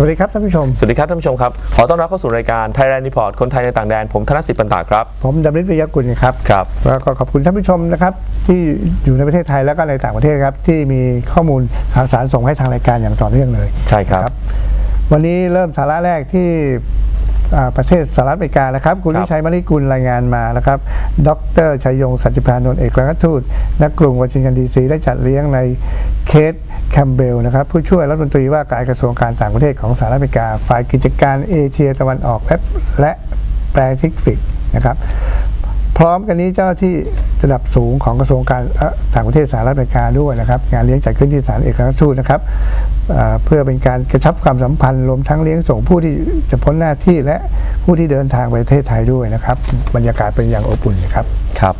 สวัสดีครับท่านผู้ชม สวัสดีครับท่านผู้ชมครับ ขอต้อนรับเข้าสู่รายการ Thailand Report คนไทยในต่างแดน ผมธนสิทธิ์ปันตาครับ ผมดำริศวิยกุลครับ ครับ แล้วก็ขอบคุณท่านผู้ชมนะครับ ที่อยู่ในประเทศไทยแล้วก็ในต่างประเทศครับ ที่มีข้อมูลข่าวสารส่งให้ทางรายการอย่างต่อเนื่องเลย ใช่ครับนะวันนี้เริ่มสาระแรกที่อ่าประเทศสหรัฐอเมริกานะครับ คุณครับวิชัยมริกุลรายงานมานะครับ ดรชัยยงสัจจิพานนท์เอกอัครราชทูตณกรุงวอชิงตันดีซีได้จัดเลี้ยงในเคส แคมเบลนะครับผู้ช่วยรัฐมนตรีว่าการกระทรวงการต่างประเทศของสหรัฐอเมริกา ฝ่ายกิจการเอเชียตะวันออกและและแปซิฟิกนะครับพร้อมกันนี้เจ้าที่ระดับสูงของกระทรวงการเอ่อต่างประเทศสหรัฐอเมริกาด้วยนะครับ งานเลี้ยงจัดขึ้นที่ศาลเอกอัครราชทูตนะครับเพื่อเป็นการกระชับความสัมพันธ์รวมทั้งเลี้ยงส่งผู้ที่จะพ้นหน้าที่และผู้ที่เดินทางไปประเทศไทยด้วยนะครับ บรรยากาศเป็นอย่างอบอุ่นครับครับ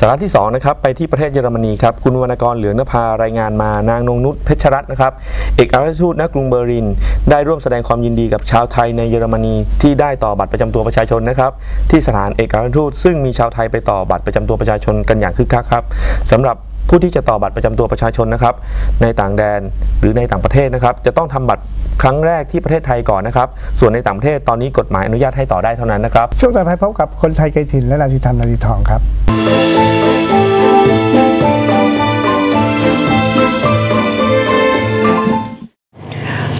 สาระที่2นะครับไปที่ประเทศเยอรมนีครับคุณวรรณกรเหลืองนภารายงานมานางนงนุชเพชรรัตน์นะครับเอกอัครราชทูตณกรุงเบอร์ลิน ได้ร่วมแสดงความยินดีกับชาวไทยในเยอรมนีที่ได้ต่อบัตรประจำตัวประชาชนนะครับที่สถานเอกอัครราชทูตซึ่งมีชาวไทยไปต่อบัตรประจำตัวประชาชนกันอย่างคึกคักครับสำหรับผู้ที่จะต่อบัตรประจำตัวประชาชนนะครับในต่างแดนหรือในต่างประเทศนะครับ จะต้องทำบัตรครั้งแรกที่ประเทศไทยก่อนนะครับ ส่วนในต่างประเทศตอนนี้กฎหมายอนุญาตให้ต่อได้เท่านั้นนะครับ ช่วงต่อไปพบกับคนไทยไกลถิ่นและนาทีธรรมนาทีทองครับ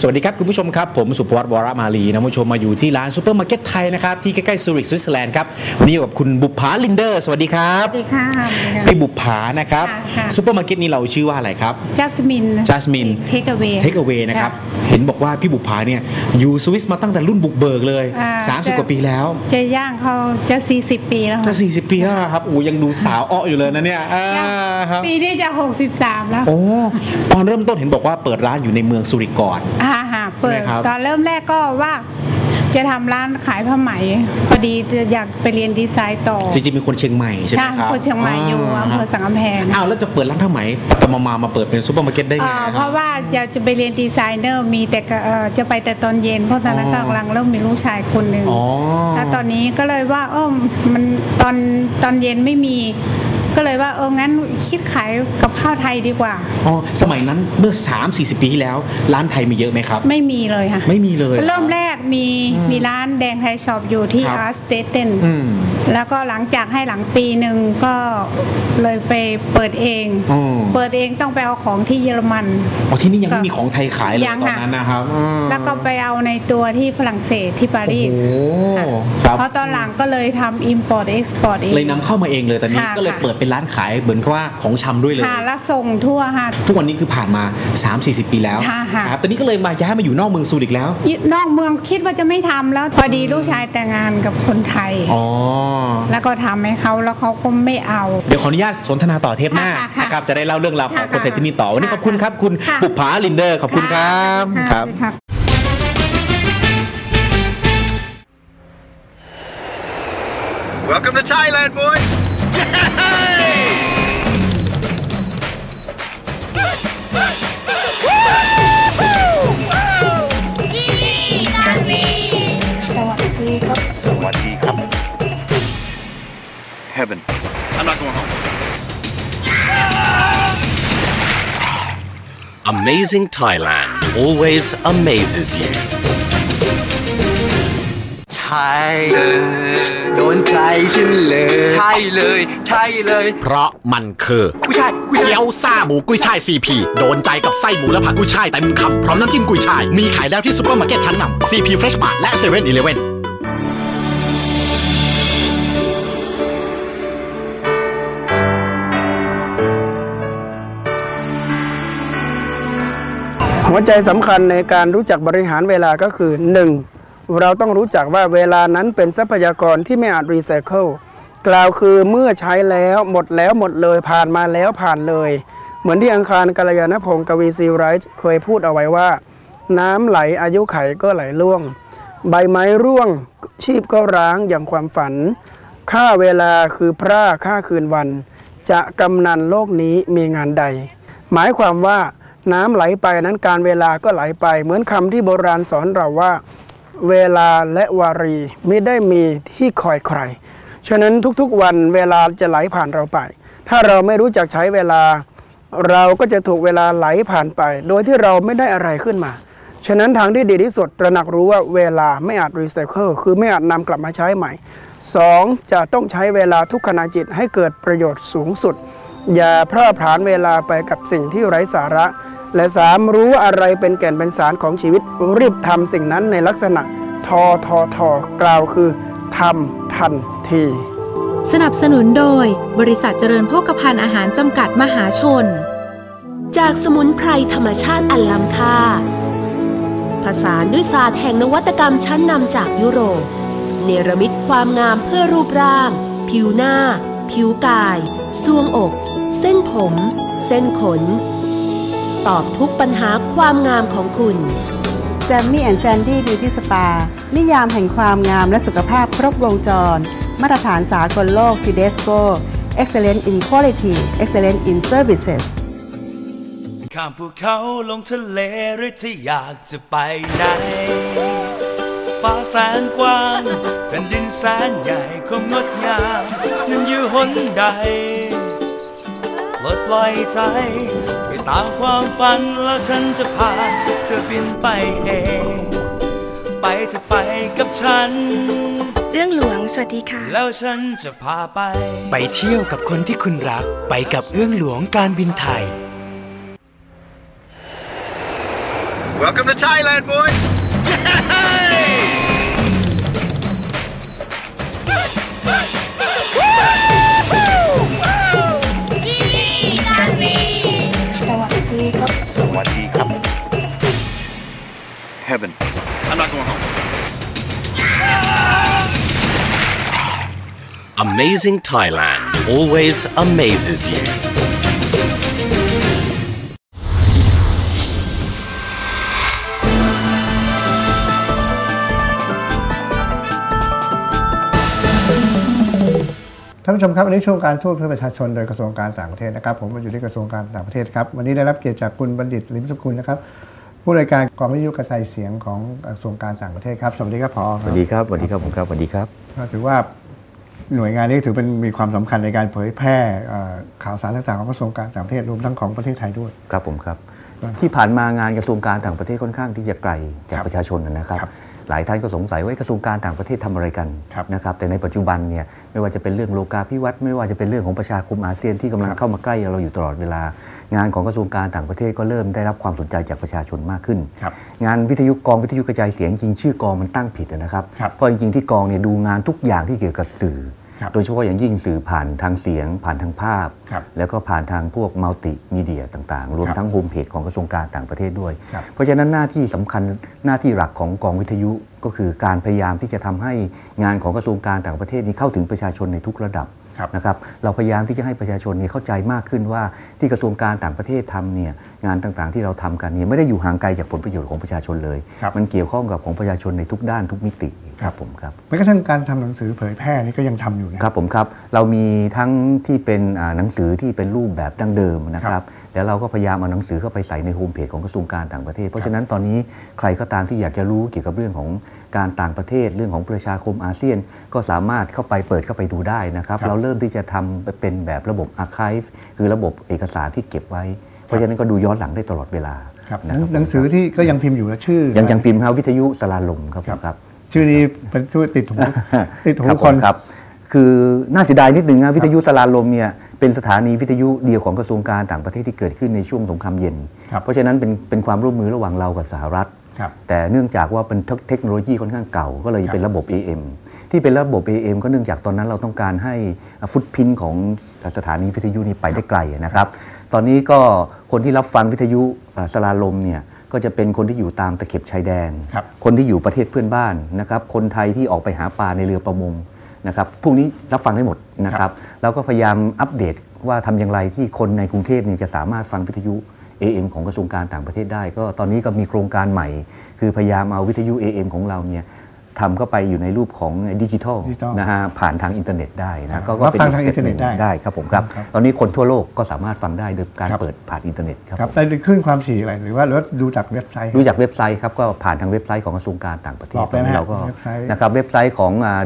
สวัสดีครับ คุณผู้ชมครับ ผมสุภวัตวรมาลีนะคุณผู้ชมมาอยู่ที่ร้านซูเปอร์มาร์เก็ตไทยนะครับ ที่ใกล้ๆซูริกสวิตเซอร์แลนด์ครับวันนี้อยู่กับคุณบุภาลินเดอร์ สวัสดีครับสวัสดีค่ะ พี่บุภานะครับค่ะค่ะ ซูเปอร์มาร์เก็ตนี้เราชื่อว่าอะไรครับ จัสมิน Jasmine เทคเว เทคเ a เวนะครับ เห็นบอกว่าพี่บุภาเนี่ยอยู่สวิสมาตั้งแต่รุ่นบุกเบิกเลย30 กว่าปีแล้วจะย่างเขาจะ 40 ปีแล้วจะค่ะ40 ปีแล้วนะครับโอ้ยังดูสาวอ้ออยู่เลยนะเนี่ยอ่าครับปีนี้จะ 63 แล้ว โอ้ตอนเริ่มต้นเห็นบอกว่าเปิดร้านอยู่ในเมืองซูริกก่อน อ่าฮะเปิดนะครับ ตอนเริ่มแรกก็ว่าจะทำร้านขายผ้าไหมพอดีจะอยากไปเรียนดีไซน์ต่อจริงๆเป็นคนเชียงใหม่ใช่ไหมใช่ครับคนเชียงใหม่อยู่อำเภอสังกำแพง อ้าวแล้วจะเปิดร้านผ้าไหมไปมามามาเปิดเป็นซูเปอร์มาร์เก็ตได้ไงอ่าคเพรับ ราะว่าจะจะไปเรียนดีไซเนอร์มีแต่ก็เอ่อจะไปแต่ตอนเย็น เพราะตอนนั้นอ๋อกำลังเริ่มมีลูกชายคนหนึ่งอ๋อแล้วตอนนี้ก็เลยว่าเออมันตอนตอนเย็นไม่มี ก็เลยว่าเอองั้นคิดขายกับข้าวไทยดีกว่าอ๋อสมัยนั้นเมื่อ 3 4 0 ปีที่แล้ว ร้านไทยมีเยอะไหมครับ ไม่มีเลยค่ะ ไม่มีเลย เริ่มแรกมีมีร้านแดงไทยช็อปอยู่ที่ครับอาร์สเตเทนอืม แล้วก็หลังจากให้หลังปีหนึ่งก็เลยไปเปิดเอง อืมเปิดเองต้องไปเอาของที่เยอรมัน อ๋อที่นี่ยังไม่มีของไทยขายเลยยังตอนค่ะนั้นนะครับอืมแล้วก็ไปเอาในตัวที่ฝรั่งเศสที่ปารีส โอ้โหค่ะครับเพราะตอนหลังก็เลยทำ import export เอง เลยนำเข้ามาเองเลยตอนนี้ค่ะก็เลยค่ะ เปิดเป็นร้านขายเหมือนกับว่าของชำด้วยเลย ค่ะแล้วส่งทั่วค่ะ ทุกวันนี้คือผ่านมา 3 4 0 ปีแล้วค่ะค่ะครับตอนนี้ก็เลยมาย้ายมาอยู่นอกเมืองซูริกแล้ว นอกเมืองคิดว่าจะไม่ทำแล้ว พอดีลูกชายแต่งงานกับคนไทย อ๋อแล้วก็ทำให้เขาแล้วเขาก็ไม่เอา เดี๋ยวขออนุญาตสนทนาต่อเทปหน้าค่ะค่ะนะครับจะได้เล่าเรื่องราวของค่ะคนไทยที่นี่ต่อวันนี้ขอบคุณครับคุณค่ะบุภาลินเดอร์ขอบคุณครับะครับค่ะ Welcome to Thailand, boys! Heaven. I'm not going home. Amazing Thailand always amazes you. ใช่เลยโดนใจฉันเลยใช่เลย ใช่เลยเพราะมันคือผู้ชายผู้ชายเกี๊ยวซ่าหมูกุ้ยช่ายซีพีโดนใจกับไส้หมูและผักกุ้ยช่ายเต็มคำพร้อมน้ำจิ้มกุ้ยช่าย มีขายแล้วที่ซุปเปอร์มาร์เก็ตชั้นนำซีพีเฟรชมาร์และเซเว่นอีเลฟเว่น หัวใจสำคัญในการรู้จักบริหารเวลาก็คือ 1. เราต้องรู้จักว่าเวลานั้นเป็นทรัพยากรที่ไม่อาจรีไซเคิลกล่าวคือเมื่อใช้แล้วหมดแล้วหมดเลยผ่านมาแล้วผ่านเลย เหมือนที่อังคารกัลยาณพงศ์กวีซีไรท์เคยพูดเอาไว้ว่า น้ำไหลอายุไขก็ไหลล่วง ใบไม้ร่วง ชีพก็ร้างอย่างความฝัน ค่าเวลาคือพร่าค่าคืนวัน จะกำนันโลกนี้มีงานใด หมายความว่า น้ำไหลไปนั้นการเวลาก็ไหลไป เหมือนคำที่โบราณสอนเราว่า เวลาและวารีไม่ได้มีที่คอยใคร ฉะนั้นทุกๆวันเวลาจะไหลผ่านเราไป ถ้าเราไม่รู้จักใช้เวลา เราก็จะถูกเวลาไหลผ่านไป โดยที่เราไม่ได้อะไรขึ้นมา ฉะนั้นทางที่ดีที่สุดตระหนักรู้ว่าเวลาไม่อาจรีไซเคิลคือไม่อาจนำกลับมาใช้ใหม่ 2. จะต้องใช้เวลาทุกขณะจิตให้เกิดประโยชน์สูงสุด อย่าเพร่าพรานเวลาไปกับสิ่งที่ไร้สาระ และ 3. รู้อะไรเป็นแก่นเป็นสารของชีวิตรีบทำสิ่งนั้นในลักษณะทอทอทอกล่าวคือทำทันที สนับสนุนโดย บริษัทเจริญโภคภัณฑ์อาหารจำกัดมหาชน จากสมุนไพรธรรมชาติอันล้ำค่า ผสานด้วยศาสตร์แห่งนวัตกรรมชั้นนำจากยุโรป เนรมิตความงามเพื่อรูปร่าง ผิวหน้า ผิวกายซวงอก เส้นผม เส้นขน ตอบทุกปัญหาความงามของคุณแซมมี่แอนด์แซนดี้บิวตี้สปา นิยามแห่งความงามและสุขภาพครบวงจร มาตรฐานสากลโลก CDSCO Excellent in Quality Excellent in Services ข้ามภูเขาลงทะเลหรือที่อยากจะไปไหน ฟ้าแสนกว้างแผ่นดินแสนใหญ่ความงดงาม นั้นอยู่หนใด ปลดปล่อยใจ ไปตามความฝันแล้วฉันจะพาเธอบินไปเอง ไปจะไปกับฉัน เรื่องหลวง สวัสดีค่ะ แล้วฉันจะพาไป ไปเที่ยวกับคนที่คุณรักไปกับเอื้องหลวงการบินไทย Welcome to Thailand, boys! Amazing Thailand always amazes you. ท่านผู้ชมครับวันนี้ช่วงการทูตเพื่อประชาชนโดยกระทรวงการต่างประเทศนะครับ ผมมาอยู่ที่กระทรวงการต่างประเทศครับวันนี้ได้รับเกียรติจากคุณบัณฑิตลิมสกุลนะครับผู้รายการกองวิทยุกระจายเสียงของกระทรวงการต่างประเทศครับ สวัสดีครับพอสวัสดีครับสวัสดีครับผมครับสวัสดีครับก็ถือว่า หน่วยงานนี้ถือเป็นมีความสำคัญในการเผยแพร่เอ่อข่าวสารต่างๆของกระทรวงการต่างประเทศรวมทั้งของประเทศไทยด้วย ครับผมครับ ที่ผ่านมางานกระทรวงการต่างประเทศค่อนข้างที่จะไกลจากประชาชนนะครับ หลายท่านก็สงสัยว่ากระทรวงการต่างประเทศทำอะไรกันนะครับแต่ในปัจจุบันเนี่ยไม่ว่าจะเป็นเรื่องโลกาภิวัตน์ไม่ว่าจะเป็นเรื่องของประชาคมอาเซียนที่กำลังเข้ามาใกล้เราอยู่ตลอดเวลา งานของกระทรวงการต่างประเทศก็เริ่มได้รับความสนใจจากประชาชนมากขึ้น งานวิทยุกองวิทยุกระจายเสียงจริงชื่อกองมันตั้งผิดนะครับเพราะจริงๆที่กองเนี่ยดูงานทุกอย่างที่เกี่ยวกับสื่อ โดยเฉพาะอย่างยิ่งสื่อผ่านทางเสียง ผ่านทางภาพ แล้วก็ผ่านทางพวกมัลติมีเดียต่างๆ รวมทั้งโฮมเพจของกระทรวงการต่างประเทศด้วย เพราะฉะนั้นหน้าที่สำคัญหน้าที่หลักของกองวิทยุก็คือการพยายามที่จะทำให้งานของกระทรวงการต่างประเทศนี้เข้าถึงประชาชนในทุกระดับนะครับเราพยายามที่จะให้ประชาชนเนี่ยเข้าใจมากขึ้นว่าที่กระทรวงการต่างประเทศทำเนี่ยงานต่างๆที่เราทำกันเนี่ยไม่ได้อยู่ห่างไกลจากผลประโยชน์ของประชาชนเลย มันเกี่ยวข้องกับของประชาชนในทุกด้านทุกมิติ ครับผมครับแม้กระทั่งการทำหนังสือเผยแพร่นี่ก็ยังทำอยู่นะครับผมครับเรามีทั้งที่เป็นอ่าหนังสือที่เป็นรูปแบบดั้งเดิมนะครับแล้วเราก็พยายามเอาหนังสือเข้าไปใส่ในโฮมเพจของกระทรวงการต่างประเทศ เพราะฉะนั้นตอนนี้ใครก็ตามที่อยากจะรู้เกี่ยวกับเรื่องของการต่างประเทศเรื่องของประชาคมอาเซียน ก็สามารถเข้าไปเปิดเข้าไปดูได้นะครับเราเริ่มที่จะทำเป็นแบบระบบอาร์คีฟคือระบบเอกสารที่เก็บไว้ เพราะฉะนั้นก็ดูย้อนหลังได้ตลอดเวลาครับหนังหนังสือที่ก็ยังพิมพ์อยู่และชื่อ ยังยังพิมพ์ครับวิทยุสลาลมครับผมครับ ชื่อนี้เป็นชื่อติดหูติดหูรับคนผมครับ คือน่าเสียดายนิดนึงนะวิทยุสลาลมเนี่ยเป็นสถานีวิทยุเดียวของกระทรวงการต่างประเทศที่เกิดขึ้นในช่วงสงครามเย็น เพราะฉะนั้นเป็นเป็นความร่วมมือระหว่างเรากับสหรัฐครับแต่เนื่องจากว่าเป็นเทคโนโลยีค่อนข้างเก่าก็เลยเป็นระบบ AM ที่เป็นระบบ AM ก็เนื่องจากตอนนั้นเราต้องการให้ฟุตพินของสถานีวิทยุนี้ไปได้ไกลนะครับ ตอนนี้ก็คนที่รับฟังวิทยุอ่าสลาลมเนี่ย ก็จะเป็นคนที่อยู่ตามตะเข็บชายแดนคนที่อยู่ประเทศเพื่อนบ้านนะครับ คนไทยที่ออกไปหาปลาในเรือประมงนะครับพวกนี้รับฟังได้หมดนะครับเราก็พยายามอัปเดตว่าทำอย่างไรที่คนในกรุงเทพเนี่ยจะสามารถฟังวิทยุ AM ของกระทรวงการต่างประเทศได้ ก็ตอนนี้ก็มีโครงการใหม่ คือพยายามเอาวิทยุ AM ของเราเนี่ย ทำเข้าไปอยู่ในรูปของดิจิทัลดิจิทัลนะฮะผ่านทางอินเทอร์เน็ตได้นะก็รับป็ฟังทางกอินเทอร์เน็ตสได้ได้ครับผมครับตอนนี้คนทั่วโลกก็สามารถฟังได้โดยการเปิดผ่านอินเทอร์เน็ตครับครับได้ขึ้นความถี่อะไรหรือว่าหรือว่าดูจากเว็บไซต์ ดูจากเว็บไซต์ครับก็ผ่านทางเว็บไซต์ของกระทรวงการต่างประเทศบอกได้ไหมเราก็เว็บไซต์นะครับเว็บไซต์ของอ่า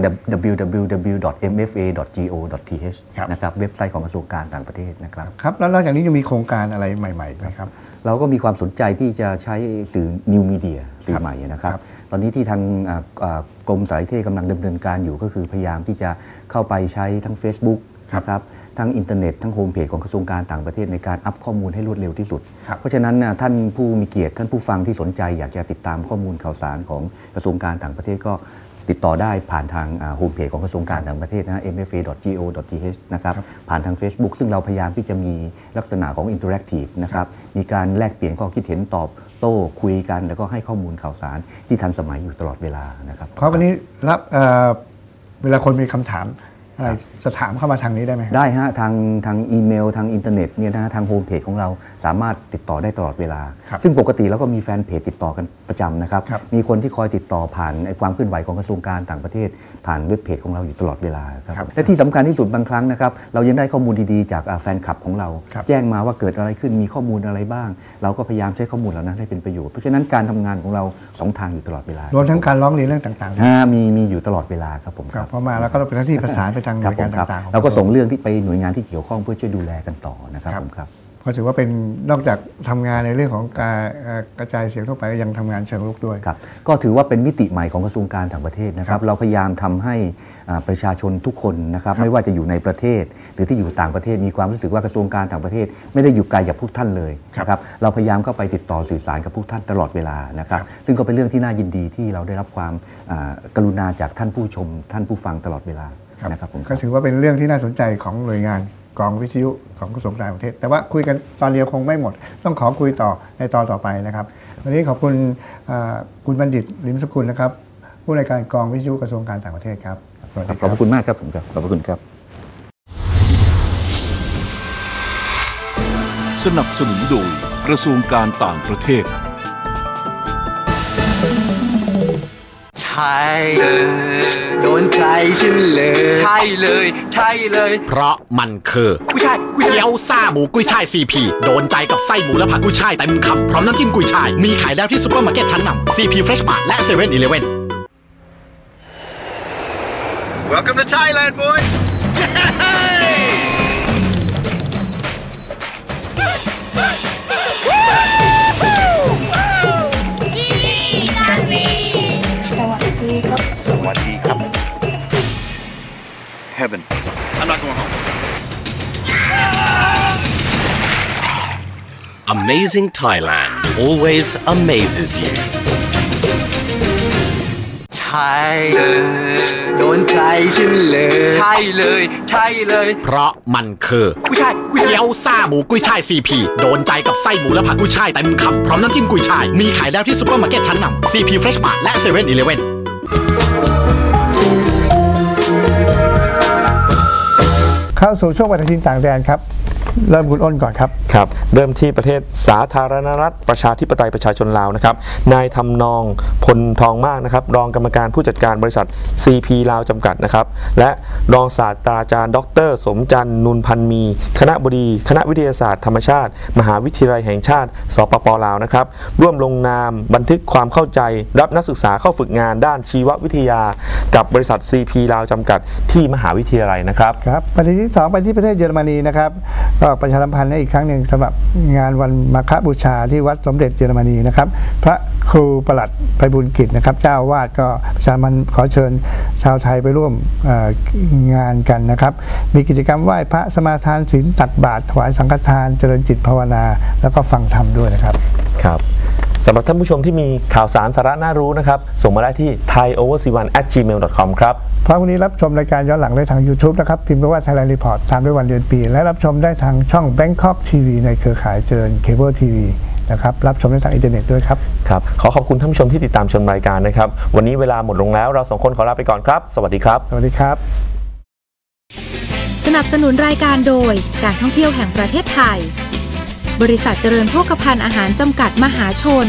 www.mfa.go.th นะครับเว็บไซต์ของกระทรวงการต่างประเทศนะครับ ครับแล้วนอกจากนี้ยังมีโครงการอะไรใหม่ๆไหมครับ เราก็มีความสนใจที่จะใช้สื่อนิวมีเดียสื่อใหม่นะครับ ตอนนี้ที่ทางอ่าอ่ากรมสารนิเทศกำลังดำเนินการอยู่ก็คือพยายามที่จะเข้าไปใช้ทั้ง Facebook นะครับทั้งอินเทอร์เน็ตทั้งโฮมเพจของกระทรวงการต่างประเทศในการอัพข้อมูลให้รวดเร็วที่สุด เพราะฉะนั้นน่ะท่านผู้มีเกียรติท่านผู้ฟังที่สนใจอยากจะติดตามข้อมูลข่าวสารของกระทรวงการต่างประเทศก็ ติดต่อได้ผ่านทางโฮมเพจของกระทรวงการต่างประเทศนะ mfa.go.th นะครับผ่านทาง Facebook ซึ่งเราพยายามที่จะมีลักษณะของ Interactive นะครับมีการแลกเปลี่ยนข้อคิดเห็นตอบโต้คุยกัน แล้วก็ให้ข้อมูลข่าวสารที่ทันสมัยอยู่ตลอดเวลานะครับเพราะวันนี้รับเอ่อเวลาคนมีคำถามอะไร จะถามเข้ามาทางนี้ได้ไหมครับได้ฮะทางทางอีเมล ทางอินเทอร์เน็ตเนี่ยนะฮะทางโฮมเพจของเราสามารถติดต่อได้ตลอดเวลา ซึ่งปกติเราก็มีแฟนเพจติดต่อกันประจำนะครับ มีคนที่คอยติดต่อผ่านไอ้ความเคลื่อนไหวของกระทรวงการต่างประเทศ ผ่านเว็บเพจของเราอยู่ตลอดเวลาครับและที่สำคัญที่สุดบางครั้งนะครับเรายังได้ข้อมูลดีๆ จากอ่าแฟนคลับของเรา แจ้งมาว่าเกิดอะไรขึ้นมีข้อมูลอะไรบ้าง เราก็พยายามใช้ข้อมูลเหล่านั้นให้เป็นประโยชน์ เพราะฉะนั้นการทำงานของเราสองทางอยู่ตลอดเวลารวมทั้งการร้องเรียนเรื่องต่างๆฮะมีมีอยู่ตลอดเวลาครับผมครับเพราะมาแล้วก็เราเป็นหน้าที่ประสานไปทางหน่วยงานครับผมครับต่างๆของเราก็ส่งเรื่องที่ไปหน่วยงานที่เกี่ยวข้องเพื่อช่วยดูแลกันต่อนะครับผมครับ เพราะถือว่าเป็นนอกจากทำงานในเรื่องของการเอ่อกระจายเสียงทั่วไปก็ยังทำงานเชิงรุกด้วยครับก็ถือว่าเป็นมิติใหม่ของกระทรวงการต่างประเทศนะครับ เราพยายามทำให้อ่าประชาชนทุกคนนะครับ ไม่ว่าจะอยู่ในประเทศ หรือที่อยู่ต่างประเทศมีความรู้สึกว่ากระทรวงการต่างประเทศ ไม่ได้อยู่ไกลจากพวกท่านเลยนะครับเราพยายามเข้าไปติดต่อสื่อสารกับพวกท่านตลอดเวลานะครับ ซึ่งก็เป็นเรื่องที่น่ายินดีที่เราได้รับความอ่ากรุณาจากท่านผู้ชม ท่านผู้ฟังตลอดเวลานะครับผมก็ถือว่าเป็นเรื่องที่น่าสนใจของหน่วยงาน กองวิทยุของกระทรวงการต่างประเทศ แต่ว่าคุยกันตอนเดียวคงไม่หมด ต้องขอคุยต่อในตอนต่อไปนะครับ วันนี้ขอบคุณอ่าคุณบัณฑิตลิมสกุลนะครับ ผู้ในวยการกองวิทยุกระทรวงการต่างประเทศครับสวัสดีขอบพระคุณมากครับผมครับขอบพระคุณครับ สนับสนุนโดยกระทรวงการต่างประเทศ ใช่เลย โดนใจฉันเลย ใช่เลย ใช่เลยเพราะมันคือกุ้ยช่ายกุ้ยช่ายเกี๊ยวซ่าหมูกุ้ยช่ายซีพีโดนใจกับไส้หมูและผักกุ้ยช่ายเต็มคำพร้อมน้ำจิ้มกุ้ยช่าย มีขายแล้วที่ซุปเปอร์มาร์เก็ตชั้นนำซีพีเฟรชมาและเซเว่นอีเลฟเว่น Welcome to Thailand, boys! Amazing Thailand always amazes you. ใช่เลยโดนใจฉันเลย ใช่เลย ใช่เลยเพราะมันคือกุ้ยช่ายกุ้ยช่ายเกี๊ยวซ่าหมูกุ้ยช่ายซีพีโดนใจกับไส้หมูและผักกุ้ยช่ายเต็มคำพร้อมน้ำจิ้มกุ้ยช่าย มีขายแล้วที่ซุปเปอร์มาร์เก็ตชั้นนำซีพีเฟรชมาและเซเว่นอีเลฟเว่นเข้าสู่ช่วงปฏิทินต่างแดนครับ เริ่มคุณอ้นก่อนครับครับ เริ่มที่ประเทศสาธารณรัฐประชาธิปไตยประชาชนลาวนะครับนายทำนองพลทองมากนะครับ รองกรรมการผู้จัดการบริษัท CP ลาวจำกัดนะครับ และรองศาสตราจารย์ ดร สมจันทร์นุนพันมี คณะบดี คณะวิทยาศาสตร์ธรรมชาติ มหาวิทยาลัยแห่งชาติ สปปลาวนะครับ ร่วมลงนามบันทึกความเข้าใจ รับนักศึกษาเข้าฝึกงานด้านชีววิทยา กับบริษัท CP ลาวจำกัดที่มหาวิทยาลัยนะครับครับปฏิทินที่สองไปที่ประเทศเยอรมนีนะครับก็ประชาสัมพันธ์ให้อีกครั้งหนึ่งสำหรับงานวันมาฆบูชาที่วัดสมเด็จเยอรมนีนะครับ พระครูประหลัดไพบุญกิจนะครับ เจ้าวาดก็ประชาสัมพันธ์ขอเชิญชาวไทยไปร่วมงานกันนะครับ มีกิจกรรมไหว้พระสมาทานศีลตักบาตรถวายสังฆทานเจริญจิตภาวนา แล้วก็ฟังธรรมด้วยนะครับครับสำหรับท่านผู้ชมที่มีข่าวสารสาระน่ารู้นะครับ ส่งมาได้ที่ thaioverc1 at gmail.com ครับ พราะวันนี้รับชมรายการย้อนหลังได้ทาง YouTube นะครับ พิมพ์ไปว่า Thailand Report ตามด้วยวันเดือนปี และรับชมได้ทางช่อง Bangkok TV ในเครือข่ายเจริญเคเบิลทีวีนะครับ รับชมได้ทางอินเทอร์เน็ตด้วยครับ ครับ ขอขอบคุณท่านผู้ชมที่ติดตามชมรายการนะครับ วันนี้เวลาหมดลงแล้วเราสองคนขอลาไปก่อนครับ สวัสดีครับ สวัสดีครับ สนับสนุนรายการโดยการท่องเที่ยวแห่งประเทศไทย บริษัทเจริญโภคภัณฑ์อาหารจำกัดมหาชน